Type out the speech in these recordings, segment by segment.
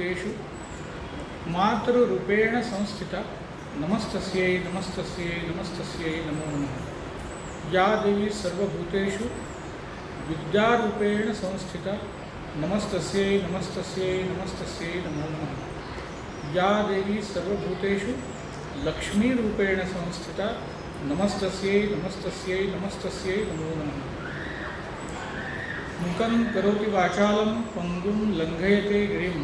భూతేషు మాతృరుపేణ సంస్థిత నమస్తస్యై నమస్తస్యై నమస్తస్యై నమో నమ. యా దేవి సర్వభూతేషు విద్యారూపేణ సంస్థిత నమస్తస్యై నమస్తస్యై నమస్తస్యై నమో నమ. యా దేవి సర్వభూతేషు లక్ష్మీరూపేణ సంస్థిత నమస్తస్యై నమస్తస్యై నమస్తస్యై నమో నమ. ముఖం కరోతి వాచాళం పంగుం లంఘయతే గిరిం.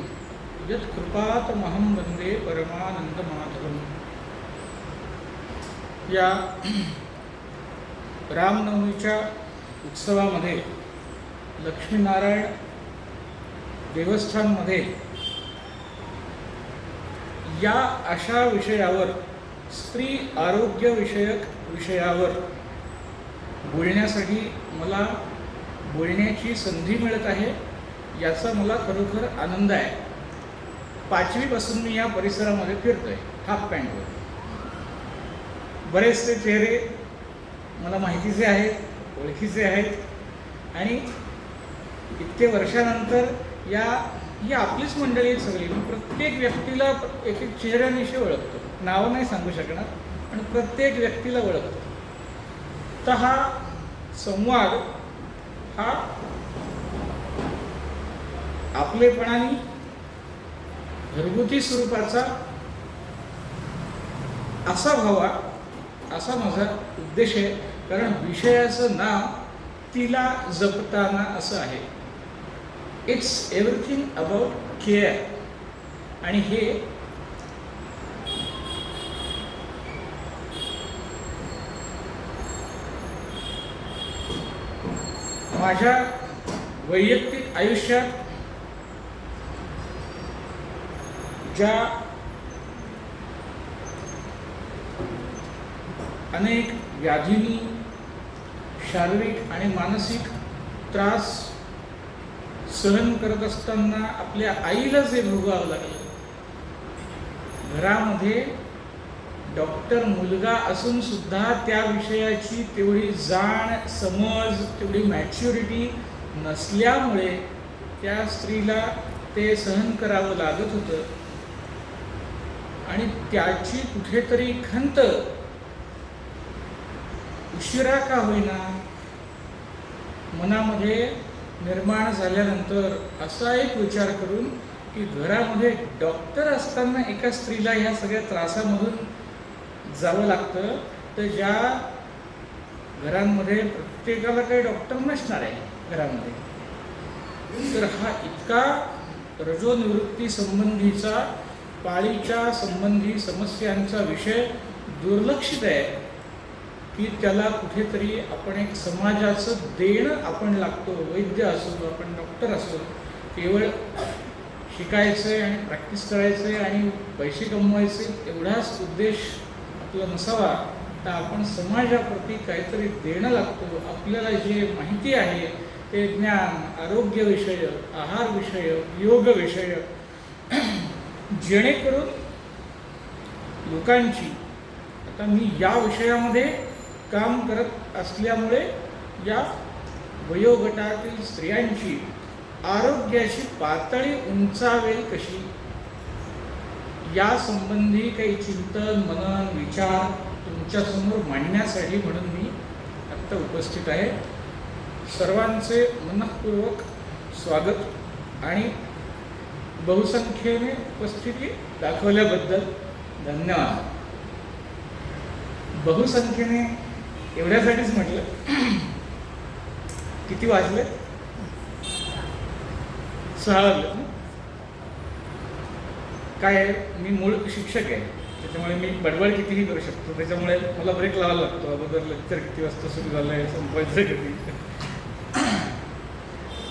यत्कृपातमहं वन्दे परमानन्दमाधवम्। या रामनवमीच्या उत्सवामध्ये लक्ष्मीनारायण देवस्थानमध्ये या अशा विषयावर स्त्री आरोग्यविषयक विषयावर बोलण्यासाठी मला बोलण्याची संधी मिळत आहे याचा मला खरोखर आनंद आहे. पाचवीपासून मी या परिसरामध्ये फिरतोय हाफ पॅन्टवर बरेचसे चेहरे मला माहितीचे आहेत ओळखीचे आहेत आणि इतके वर्षानंतर या ही आपलीच मंडळी आहेत सगळी. मी प्रत्येक व्यक्तीला एक एक चेहऱ्यानिशी ओळखतो. नावं नाही सांगू शकणार पण प्रत्येक व्यक्तीला ओळखतो. तर हा संवाद हा आपलेपणाने घरगुती स्वरूपाचा असा व्हावा असा माझा उद्देश आहे. कारण विषयाचं नाव तिला जपताना असं आहे. इट्स एव्हरीथिंग अबाउट केअर आणि हे माझ्या वैयक्तिक आयुष्यात ज्या अनेक व्याधींनी शारीरिक आणि मानसिक त्रास सहन करत असताना आपल्या आईला जे भोगावं लागलं घरामध्ये डॉक्टर मुलगा असून सुद्धा त्या विषयाची तेवढी जाण समज तेवढी मॅच्युरिटी नसल्यामुळे त्या स्त्रीला ते सहन करावं लागत होतं. आणि त्याची कुठेतरी खंत उशिरा का होईना मनामध्ये निर्माण झाल्यानंतर असा एक विचार करून की घरामध्ये डॉक्टर असताना एका स्त्रीला ह्या सगळ्या त्रासामधून जावं लागतं तर ज्या घरांमध्ये प्रत्येकाला काही डॉक्टर नसणार आहे घरामध्ये. तर हा इतका रजोनिवृत्ती संबंधीचा पाळीच्या संबंधी समस्यांचा विषय दुर्लक्षित आहे की त्याला कुठेतरी आपण एक समाजाचं देणं आपण लागतो वैद्य असो आपण डॉक्टर असो केवळ शिकायचं आहे आणि प्रॅक्टिस करायचं आहे आणि पैसे कमवायचे एवढाच उद्देश आपला नसावा तर आपण समाजाप्रती काहीतरी देणं लागतो. आपल्याला जे माहिती आहे ते ज्ञान आरोग्यविषयक आहारविषयक योगविषयक जेणेकरून लोकांची आता मी या विषयामध्ये काम करत असल्यामुळे या वयोगटातील स्त्रियांची आरोग्याची पातळी उंचावेल कशी? या संबंधी काही चिंतन मनन विचार तुमच्यासमोर मांडण्यासाठी म्हणून मी आत्ता उपस्थित आहे. सर्वांचे मनःपूर्वक स्वागत आणि बहुसंख्येने उपस्थिती दाखवल्याबद्दल धन्यवाद. बहुसंख्येने एवढ्यासाठीच म्हटलं. किती वाजले? सहा वाजले. काय आहे, मी मूळ शिक्षक आहे. त्याच्यामुळे मी बडबड कितीही करू शकतो. त्याच्यामुळे मला ब्रेक लावायला लागतो. अगोदर लेक्चर किती वाजता सुरू झालं आहे संपवायचं किती?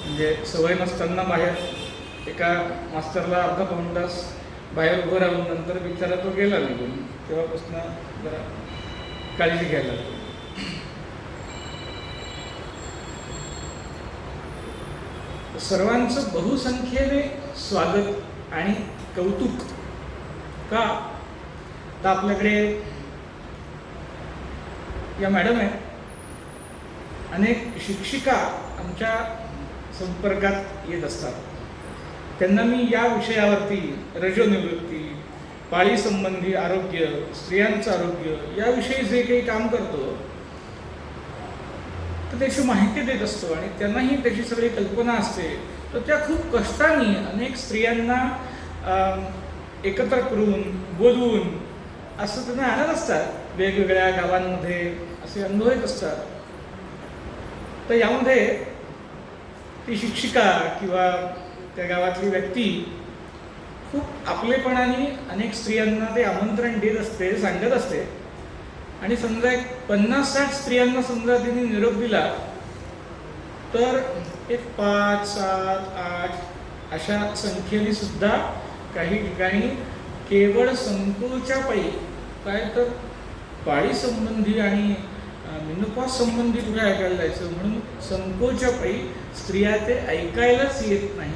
म्हणजे सवय नसताना बाहेर एका मास्तरला अर्धा पाऊण तास बाहेर उभं राहून नंतर बिचारा तो गेला निघून. तेव्हापासून जरा काळजी घ्यायला लागतो सर्वांचं बहुसंख्येने स्वागत आणि कौतुक का? तर आपल्याकडे या मॅडम आहेत. अनेक शिक्षिका आमच्या संपर्कात येत असतात. त्यांना मी या विषयावरती रजोनिवृत्ती पाळीसंबंधी आरोग्य स्त्रियांचं आरोग्य याविषयी जे काही काम करतो तर त्याची माहिती देत असतो आणि त्यांनाही त्याची सगळी कल्पना असते. तर त्या खूप कष्टाने अनेक स्त्रियांना एकत्र करून बोलवून असं त्यांना आणत असतात. वेगवेगळ्या गावांमध्ये असे अनुभव येत असतात. तर यामध्ये ती शिक्षिका किंवा त्या गावातली व्यक्ती खूप आपलेपणाने अनेक स्त्रियांना ते आमंत्रण देत असते सांगत असते. आणि समजा एक पन्नास साठ स्त्रियांना समजा तिने निरोप दिला तर एक पाच सात आठ अशा संख्येने सुद्धा काही ठिकाणी केवळ संकुलच्या पायी काय तर पाळी संबंधी आणि मिनोपॉस संबंधी कुठे ऐकायला जायचं? म्हणून संकोच्या पायी स्त्रिया ते ऐकायलाच येत नाही.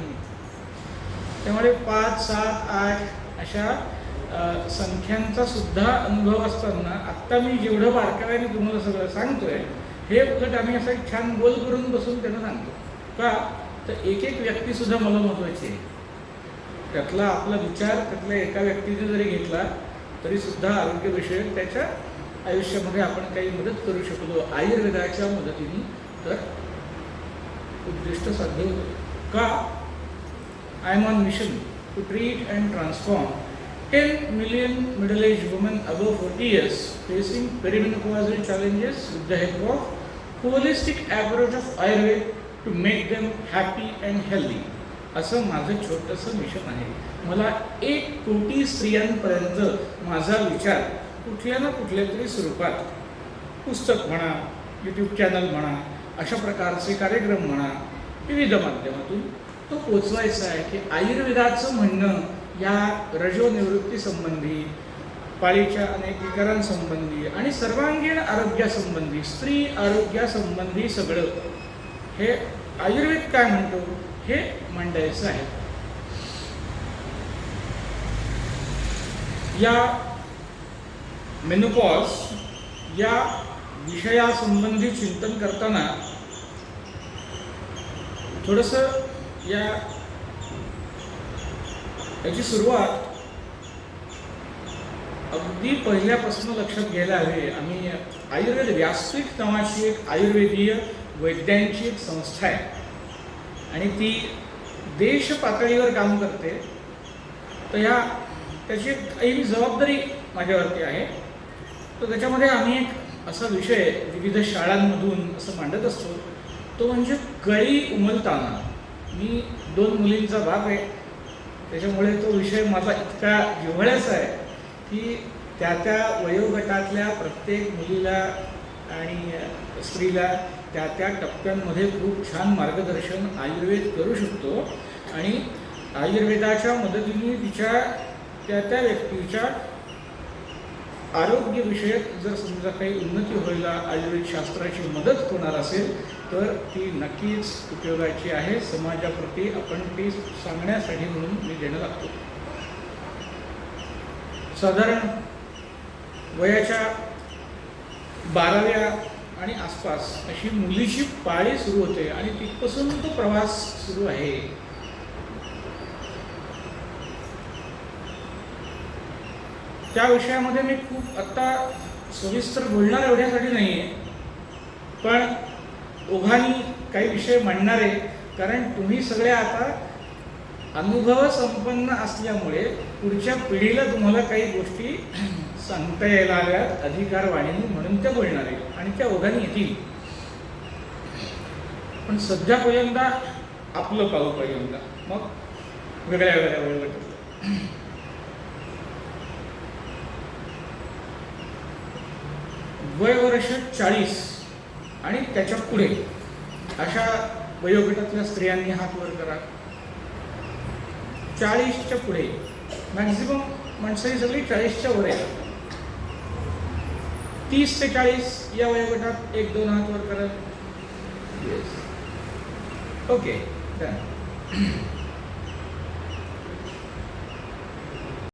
त्यामुळे पाच सात आठ अशा संख्यांचा सुद्धा अनुभव असताना आत्ता मी जेवढं बारकाव्याने तुम्हाला सगळं सांगतोय हे उलट आम्ही असं एक छान गोल करून बसून त्यांना सांगतो. का? तर एक एक व्यक्तीसुद्धा मला महत्त्वाची आहे. त्यातला आपला विचार त्यातल्या एका व्यक्तीने जरी घेतला तरीसुद्धा आरोग्यविषयक त्याच्या आयुष्यामध्ये आपण काही मदत करू शकलो. आयुर्वेदाच्या मदतीने तर उद्दिष्ट साध्य होतं. का? I am on mission to treat and transform 10 million middle-aged women above 40 years facing perimenopausal challenges with the help of holistic approach of Ayurveda to make them happy and healthy. असं माझं छोटंसं मिशन आहे मला एक कोटी स्त्रियांपर्यंत माझा विचार कुठल्या ना कुठल्या तरी स्वरूपात पुस्तक म्हणा यूट्यूब चॅनल म्हणा अशा प्रकारचे कार्यक्रम म्हणा विविध माध्यमातून तो पोचवायचा आहे की आयुर्वेदाचं म्हणणं या रजोनिवृत्ती संबंधी पाळीच्या अनेक विकारांसंबंधी आणि सर्वांगीण आरोग्यासंबंधी स्त्री आरोग्यासंबंधी सगळं हे आयुर्वेद काय म्हणतो? हे मांडायचं आहे. या मेनोपॉज या विषयासंबंधी चिंतन करताना थोडंसं या याची सुरुवात अगदी पहिल्यापासून लक्षात घ्यायला हवे. आम्ही आयुर्वेद व्यासपीठ नावाची एक आयुर्वेदीय वैद्यांची एक संस्था आहे. आणि ती देश पातळीवर काम करते. तर ह्या त्याची एक काही जबाबदारी माझ्यावरती आहे. तर त्याच्यामध्ये आम्ही एक असा विषय विविध शाळांमधून असं मांडत असतो. तो म्हणजे कळी उमलताना. मी दोन मुलींचा बाप आहे. त्याच्यामुळे तो विषय माझा इतका जिव्हाळ्याचा आहे की त्या त्या वयोगटातल्या प्रत्येक मुलीला आणि स्त्रीला त्या त्या टप्प्यांमध्ये खूप छान मार्गदर्शन आयुर्वेद करू शकतो. आणि आयुर्वेदाच्या मदतीने तिच्या त्या त्या व्यक्तीच्या आरोग्यविषयक जर समजा काही उन्नती व्हायला आयुर्वेद शास्त्राची मदत होणार असेल तर ती नक्कीच उपयोगाची आहे. समाजाप्रती आपण ती सांगण्यासाठी म्हणून मी देणं लागतो. साधारण वयाच्या बाराव्या आणि आसपास अशी मुलीची पाळी सुरू होते आणि तिथपासून तो प्रवास सुरू आहे. त्या विषयामध्ये मी खूप आत्ता सविस्तर बोलणार एवढ्यासाठी नाही आहे पण ओघाने काही विषय मांडणार आहे कारण तुम्ही सगळे आता अनुभव संपन्न असल्यामुळे पुढच्या पिढीला तुम्हाला काही गोष्टी सांगता यायला हव्यात अधिकारवाणीने म्हणून त्या बोलणार आहेत आणि त्या ओघानी येतील. पण सध्या पहिल्यांदा आपलं पाहू पहिल्यांदा मग वेगळ्या वेगळ्या वयोगटातलं वय वर्ष चाळीस आणि त्याच्या पुढे. अशा वयोगटातल्या स्त्रियांनी हात वर करा. चाळीसच्या पुढे. मॅक्झिमम माणसं ही सगळी चाळीसच्या वर आहे तीस ते चाळीस या वयोगटात एक दोन हात वर करा. Okay done